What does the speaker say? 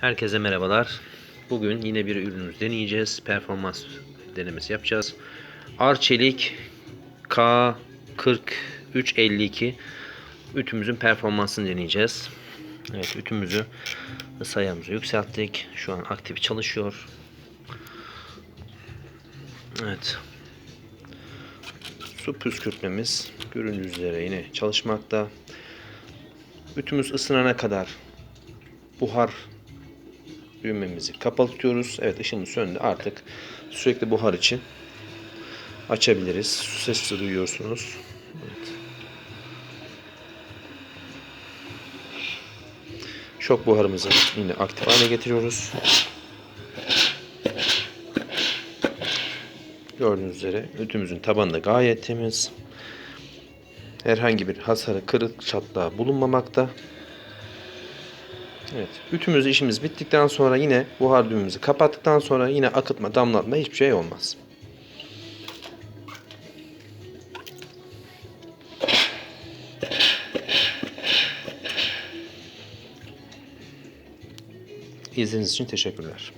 Herkese merhabalar. Bugün yine bir ürünümüzü deneyeceğiz. Performans denemesi yapacağız. Arçelik K4352 ütümüzün performansını deneyeceğiz. Evet ütümüzü sayımızı yükselttik. Şu an aktif çalışıyor. Evet. Su püskürtmemiz göründüğü üzere yine çalışmakta. Ütümüz ısınana kadar buhar düğmemizi kapalı tutuyoruz. Evet ışığımız söndü. Artık sürekli buhar için açabiliriz. Sesi duyuyorsunuz. Evet. Şok buharımızı yine aktif hale getiriyoruz. Gördüğünüz üzere ütümüzün tabanı da gayet temiz. Herhangi bir hasarı, kırık, çatlağı bulunmamakta. Evet. Ütümüz işimiz bittikten sonra yine buhar düğümümüzü kapattıktan sonra yine akıtma, damlatma hiçbir şey olmaz. İzlediğiniz için teşekkürler.